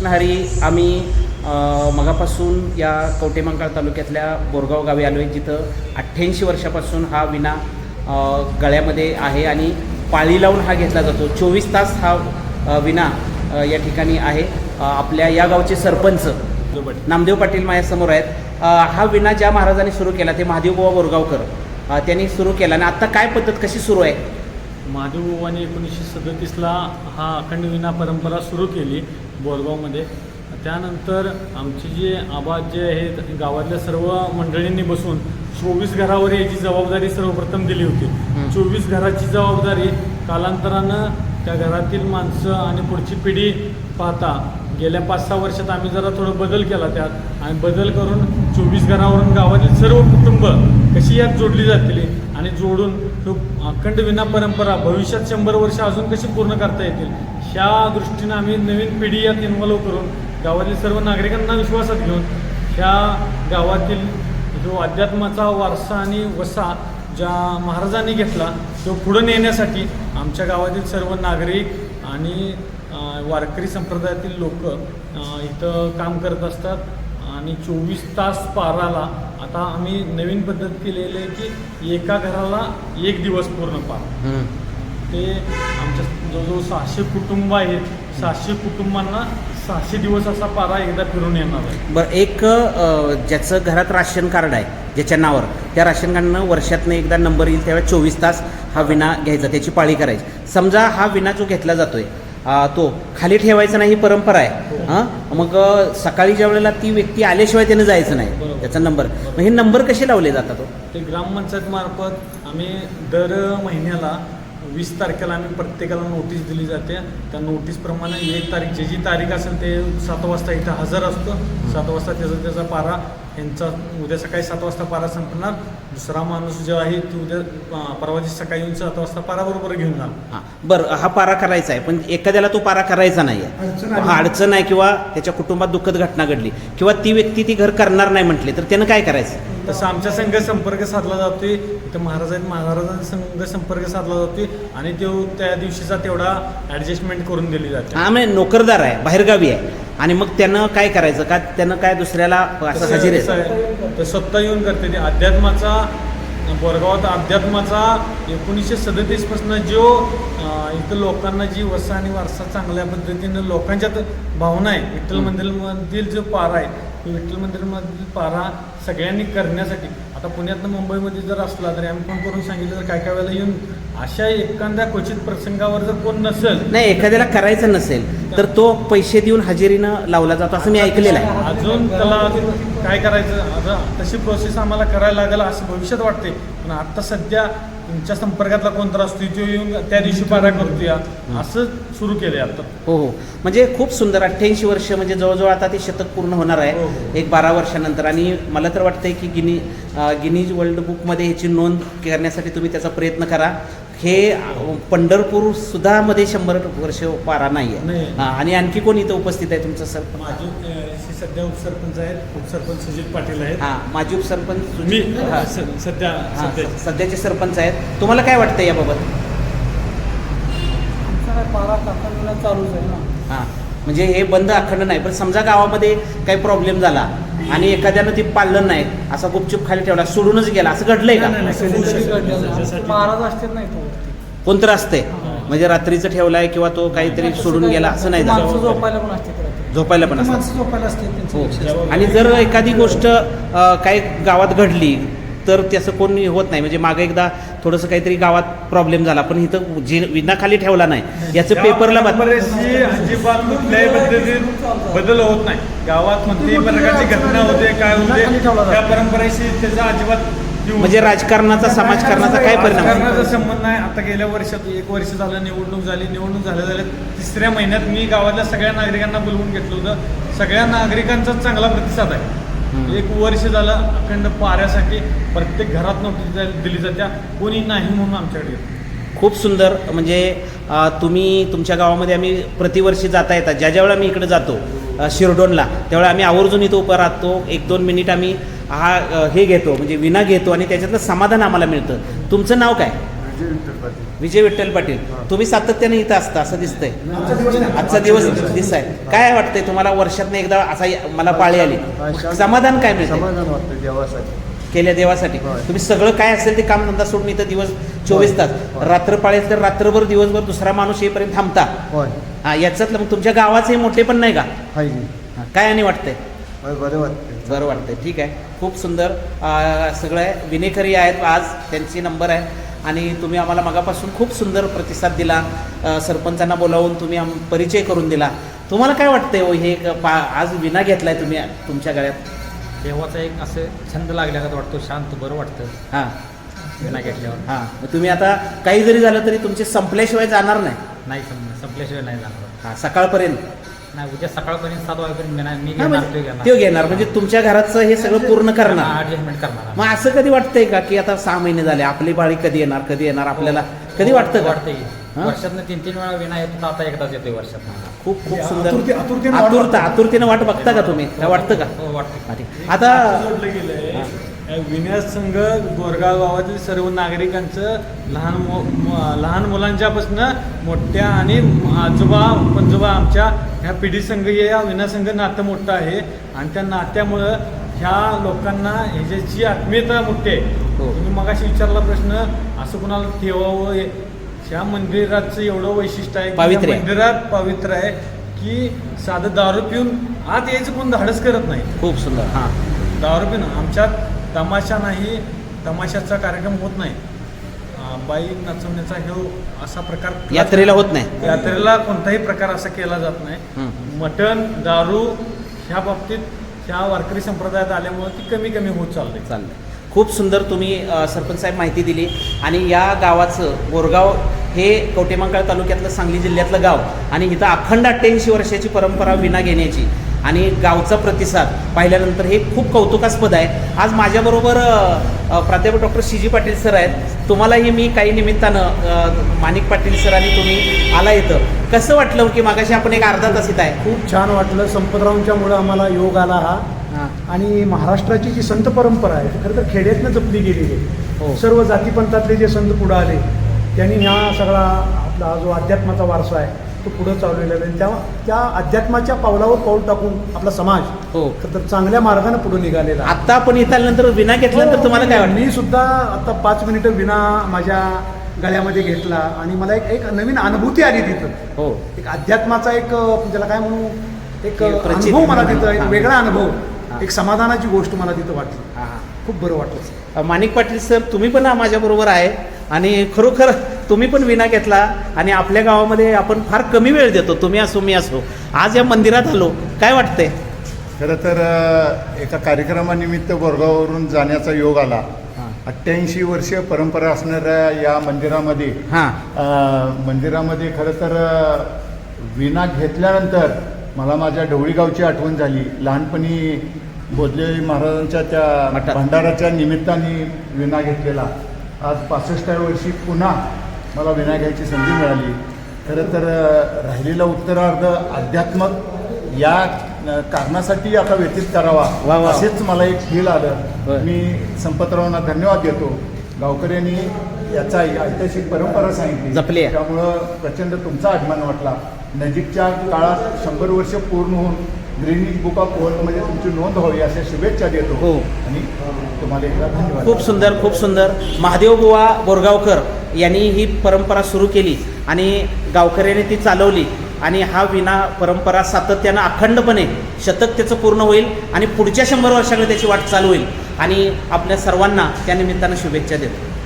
कृष्णहरी आम्ही मगापासून या कवटेमंकाळ तालुक्यातल्या बोरगाव गावी आलो आहे जिथं अठ्ठ्याऐंशी वर्षापासून हा विना गळ्यामध्ये आहे आणि पाळी लावून हा घेतला जातो. चोवीस तास हा विना या ठिकाणी आहे. आपल्या या गावचे सरपंच नामदेव पाटील माझ्यासमोर आहेत. हा विना ज्या महाराजांनी सुरू केला ते महादेव बुवा बोरगावकर. त्यांनी सुरू केला आणि आत्ता काय पद्धत कशी सुरू आहे? महादेवबाबांनी एकोणीसशे सदतीसला हा अखंड विना परंपरा सुरू केली. बोरगावमध्ये. त्यानंतर आमचे जे आबा जे आहेत गावातल्या सर्व मंडळींनी बसून चोवीस घरावर याची जबाबदारी सर्वप्रथम दिली होती. चोवीस घराची जबाबदारी कालांतरानं त्या घरातील माणसं आणि पुढची पिढी पाहता गेल्या पाच सहा वर्षात आम्ही जरा थोडं बदल केला त्यात. आणि बदल करून चोवीस घरावरून गावातील सर्व कुटुंब कशी यात जोडली जातील आणि जोडून तो अखंड विना परंपरा भविष्यात शंभर वर्ष अजून कशी पूर्ण करता येतील ह्या दृष्टीनं आम्ही नवीन पिढी यात इन्व्हॉल्व करून गावातील सर्व नागरिकांना विश्वासात घेऊन ह्या गावातील जो अध्यात्माचा वारसा आणि वसा ज्या महाराजांनी घेतला तो पुढं नेण्यासाठी आमच्या गावातील सर्व नागरिक आणि वारकरी संप्रदायातील लोक इथं काम करत असतात. आणि चोवीस तास पाराला आता आम्ही नवीन पद्धत केलेली आहे की एका घराला एक दिवस पूर्ण पार. ते आमच्या जवळजवळ सहाशे कुटुंब आहेत. सहाशे कुटुंबांना सहाशे दिवस असा पारा एकदा फिरून येणार आहे. बरं एक अ, ज्याचं घरात राशन कार्ड आहे ज्याच्या नावावर त्या राशन कार्डनं वर्षातनं एकदा नंबर येईल त्यावेळेस चोवीस तास हा विना घ्यायचा त्याची पाळी करायची. समजा हा विना जो घेतला जातोय अ, तो खाली ठेवायचा नाही ही परंपरा आहे. हां. मग अ, सकाळी ज्या वेळेला ती व्यक्ती आल्याशिवाय त्यानं जायचं नाही बरोबर. त्याचा नंबर. मग हे नंबर कसे लावले जातात हो? ते ग्रामपंचायत मार्फत आम्ही दर महिन्याला वीस तारखेला आम्ही प्रत्येकाला नोटीस दिली जाते. त्या नोटीसप्रमाणे एक तारीख जी जी तारीख असेल ते सात वाजता इथं हजर असतो. सात वाजता त्याचा त्याचा पारा यांचा उद्या सकाळी सात वाजता पारा संपणार. दुसरा माणूस जो आहे तो उद्या परवा दिवशी सकाळी येऊन सात वाजता पारा बरोबर घेऊन जाणार. हां बरं हा पारा करायचा आहे पण एखाद्याला तो पारा करायचा नाही आहे हा अडचण आहे किंवा त्याच्या कुटुंबात दुःखद घटना घडली किंवा ती व्यक्ती ती घर करणार नाही म्हटली तर त्यानं काय करायचं? तसं आमच्या संघ संपर्क साधला जातोय. इथं महाराज आहेत महाराजांचा संघ संपर्क साधला जातोय आणि तो त्या दिवशीचा तेवढा ॲडजस्टमेंट करून दिली जाते. हा म्हणजे नोकरदार आहे बाहेरगावी आहे. आणि मग त्यानं काय करायचं? का त्यानं काय दुसऱ्याला असं हजेरी तसं आहे. ते स्वतः येऊन करते ते. अध्यात्माचा बोरगावात अध्यात्माचा एकोणीसशे सदतीसपासून जो इथं लोकांना जी वसा आणि वारसा चांगल्या पद्धतीनं लोकांच्यात भावना आहे. विठ्ठल मंदिरमधील जो पारा आहे विठ्ठल मंदिरमधील पारा सगळ्यांनी करण्यासाठी. आता पुण्यातनं मुंबईमध्ये जर असला तरी आम्ही फोन करून सांगितलं तर काय काय वेळेला येऊन अशा एखाद्या क्वचित प्रसंगावर जर कोण नसेल नाही एखाद्याला करायचं नसेल तर तो पैसे देऊन हजेरीनं लावला जातो असं मी ऐकलेलं आहे. अजून त्याला काय करायचं? आता तशी प्रोसेस आम्हाला करायला लागेल असं भविष्यात वाटते पण आता सध्या तुमच्या संपर्कातला कोणता असतो तो येऊन त्या दिवशी पारा करतो या असं सुरू केलंय आता. हो हो. म्हणजे खूप सुंदर अठ्ठ्याऐंशी वर्ष म्हणजे जवळजवळ आता ते शतक पूर्ण होणार हो, आहे. हो. एक बारा वर्षानंतर. आणि मला तर वाटतंय की गिनी गिनीज वर्ल्ड बुकमध्ये ह्याची नोंद करण्यासाठी तुम्ही त्याचा प्रयत्न करा. हे पंढरपूर सुद्धा मध्ये शंभर वर्ष पारा नाही आहे नाही. हां, आणि आणखी कोण इथं उपस्थित आहे तुमचं सर? माझे अं, हे सध्या उपसरपंच आहेत. उपसरपंच सुजित पाटील आहेत. हां माजी उपसरपंच मी हां. स- सध्या हां, सध्या सध्याचे सरपंच आहेत. तुम्हाला काय वाटतं याबाबत? आमचा काय पारा चालूच आहे ना. हां म्हणजे हे बंद अखंड नाही पण समजा गावामध्ये काही प्रॉब्लेम झाला आणि एखाद्यानं ती पाळलं नाही असा गुपचूप खाली ठेवला सोडूनच गेला असं घडलंय का? नाही, नाही, असं कधी त्याच्यासाठी- घडलेलं नाही. त्याच्यासाठी- महाराज असतात नाही तो. कोणतं असते म्हणजे रात्रीचं ठेवलाय किंवा तो काहीतरी सोडून गेला असं नाही झालं. झोपायला पण असते रात्री. झोपायला पण असतं माणसं झोपायला असते त्यांचं हो. आणि जर एखादी गोष्ट काही गावात घडली तर त्याचं कोणी होत नाही. म्हणजे मागे एकदा थोडंसं काहीतरी गावात प्रॉब्लेम झाला. पण इथं जी विना खाली ठेवला नाही याचं पेपरला अजिबात कुठल्याही पद्धतीत बदल होत नाही. गावात कोणतीही प्रकारची घटना होते काय होते त्या परंपरेशी त्याचा अजिबात म्हणजे. राजकारणाचा समाजकारणाचा काय परिणाम? राजकारणाचा संबंध नाही आता गेल्या वर्षात एक वर्ष झालं निवडणूक झाली निवडणूक झाल्या झाल्या तिसऱ्या महिन्यात मी गावातल्या सगळ्या नागरिकांना बोलवून घेतलं होतं सगळ्या नागरिकांचा चांगला प्रतिसाद आहे. एक वर्ष झालं अखंड पाऱ्यासाठी प्रत्येक घरात नोटीस दिली जात्या कोणी नाही म्हणून आमच्याकडे येतं. खूप सुंदर म्हणजे तुम्ही तुमच्या गावामध्ये आम्ही प्रतिवर्षी जाता येतात ज्या ज्या वेळेला मी इकडे जातो शिरडोनला त्यावेळेला आम्ही आवर्जून इथं उभं राहतो. एक दोन मिनिट आम्ही हा हे घेतो म्हणजे विना घेतो आणि त्याच्यातलं समाधान आम्हाला मिळतं. तुमचं नाव काय? विजय विठ्ठल पाटील. तुम्ही सातत्याने इथं असता असं दिसतंय. आजचा दिवस दिसाय काय वाटतंय तुम्हाला? वर्षातनं एकदा असा मला पाळी आली. समाधान काय मिळतं केल्या देवासाठी. होय. तुम्ही सगळं काय असेल ते काम धंदा सोडून इथं दिवस चोवीस तास. होय. रात्र पाळीत तर रात्रभर दिवसभर दुसरा माणूस येईपर्यंत थांबता. होय. हा याच्यातलं मग तुमच्या गावाचे मोठे पण नाही का? हाय की. हा, काय आणि वाटतंय? होय बरं वाटतं बरं वाटतंय. ठीक आहे. खूप सुंदर सगळं आहे विनेकरी आहेत आज त्यांची नंबर आहे. आणि तुम्ही आम्हाला मगापासून खूप सुंदर प्रतिसाद दिला. अं, सरपंचांना बोलावून तुम्ही आम परिचय करून दिला. तुम्हाला काय वाटतंय हो हे क- पा आज विना घेतलाय तुम्ही तुमच्या गळ्यात? देवाचा एक असं छंद लागल्यागत वाटतो शांत बरं वाटतं. हां. विना घेतल्यावर. हां. मग तुम्ही आता काही जरी झालं तरी तुमचे संपल्याशिवाय जाणार नाही? नाही समजा संपल्याशिवाय नाही जाणार. हां सकाळपर्यंत? नाही उद्या सकाळपर्यंत सात वाजेपर्यंत मी नाही- मी हां, घेणार म्हणजे तो घेणार. तो घेणार. म्हणजे तुमच्या घराचं हे सगळं पूर्ण करणार. ॲडजस्टमेंट करणार. मग असं कधी वाटतंय का की आता सहा महिने झाले आपली बाळी कधी येणार कधी येणार आपल्याला कधी वाटतं का? वाटतंय. हां? वर्षातनं तीन तीन वेळा विना येतो आता एकदाच येतोय वर्षात खूप खूप सुंदर. आतुरते- आतुरतेनं वाट आतुरता आतुरतेनं वाट बघता का तुम्ही? काय वाटतं का? हो हा, ठीक. आता जोडलं गेलंय. विन्यास संघ गोरगाव गावातील सर्व नागरिकांचं लहान मु- मु- लहान मुलांच्यापासून मोठ्या आणि आजोबा पंजोबा आमच्या ह्या पिढी संघ या विन्यास संघ नातं मोठं आहे. आणि त्या नात्यामुळं ह्या लोकांना ह्याच्याची आत्मीयता मोठी आहे. हो. तुम्ही मगाशी विचारला प्रश्न असं कुणाला ठेवावं हे- ह्या मंदिराचं एवढं वैशिष्ट्य आहे पावित्र्य आहे. मंदिरात पवित्र आहे की साधं दारू पिऊन आत यायचं कोण धाडस करत नाही. खूप सुंदर. हां. दारू पिणं. आमच्यात तमाशा नाही तमाशाचा कार्यक्रम होत नाही. अं, बाई नाचवण्याचा हे असा प्रकार यात्रेला होत नाही. यात्रेला कोणताही प्रकार असा केला जात नाही. हं. मटण दारू ह्या बाबतीत ह्या वारकरी संप्रदायात आल्यामुळे ती कमी कमी होत चालली. चाललंय खूप सुंदर तुम्ही अ, सरपंच साहेब माहिती दिली. आणि या गावाचं बोरगाव हे कवटेमंकाळ तालुक्यातलं सांगली जिल्ह्यातलं गाव आणि इथं अखंड अठ्ठ्याऐंशी वर्षाची परंपरा विना घेण्याची आणि गावचा प्रतिसाद पाहिल्यानंतर हे खूप कौतुकास्पद आहे. आज माझ्याबरोबर प्राध्यापक doctor C G Patil sir आहेत. तुम्हालाही मी काही निमित्तानं माणिक पाटील सर आणि तुम्ही आला इथं. कसं वाटलं की मागाशी आपण एक अर्धा तास इथं आहे? खूप छान वाटलं. संपतरावांच्यामुळं आम्हाला योग आला हा. हां. आणि महाराष्ट्राची जी संत परंपरा आहे ती खरं तर खेड्यातनं जपली गेलेली हो. आहे सर्व जातीपंथातले जे संत पुढं आले त्यांनी ह्या सगळा आपला जो अध्यात्माचा वारसा आहे तो पुढं चालवलेला आहे. त्या त्या अध्यात्माच्या पावलावर पाऊल टाकून आपला समाज हो. तर चांगल्या मार्गाने पुढे निघालेला. आत्ता आपण इथं आल्यानंतर विना घेतल्यानंतर तुम्हाला काय वाटतं? मी सुद्धा आता पाच मिनिटं विना माझ्या गळ्यामध्ये घेतला आणि मला एक एक नवीन अनुभूती आली तिथं. हो. एक अध्यात्माचा एक अ, त्याला काय म्हणू एक अनुभव मला तिथं एक हां. वेगळा अनुभव हां. एक समाधानाची गोष्ट मला तिथं वाटली. हां हां. खूप बरं वाटलं. माणिक पाटील सर तुम्ही पण माझ्याबरोबर आहे. आणि खरोखर तुम्ही पण विना घेतला आणि आपल्या गावामध्ये आपण फार कमी वेळ देतो. तुम्ही असो मी असो. आज या मंदिरात आलो. काय वाटतंय? खरं तर एका कार्यक्रमानिमित्त बोरगाववरून जाण्याचा योग आला. अठ्ठ्याऐंशी वर्षीय परंपरा असणाऱ्या या मंदिरामध्ये हां. मंदिरामध्ये खरं तर विना घेतल्यानंतर मला माझ्या ढवळीगावची आठवण झाली. लहानपणी बोधले महाराजांच्या त्या. भंडाराच्या निमित्ताने विना घेतलेला. आज पासष्टाव्या वर्षी पुन्हा मला विना घ्यायची संधी मिळाली खरं तर राहिलेला उत्तरार्ध अध्यात्मक या कारणासाठी आता व्यतीत करावा. असेच मला एक फील. आलं मी संपतरावांना धन्यवाद देतो गावकऱ्यांनी याचा ऐतिहासिक परंपरा सांगितली जपली. त्यामुळं प्रचंड तुमचा अभिमान वाटला नजीकच्या काळात शंभर वर्ष पूर्ण होऊन ग्रीनिज बुक ऑफ वर्ल्डमध्ये तुमची नोंद व्हावी अशा शुभेच्छा देतो. हो. आणि तुम्हाला एकदा धन्यवाद. खूप सुंदर खूप सुंदर. महादेव बुवा बोरगावकर यांनी ही परंपरा सुरू केली आणि गावकऱ्याने ती चालवली. आणि हा विना परंपरा सातत्यानं अखंडपणे शतक त्याचं पूर्ण होईल आणि पुढच्या शंभर वर्षाकडे त्याची वाट चालू होईल. आणि आपल्या सर्वांना त्या निमित्तानं शुभेच्छा देतो.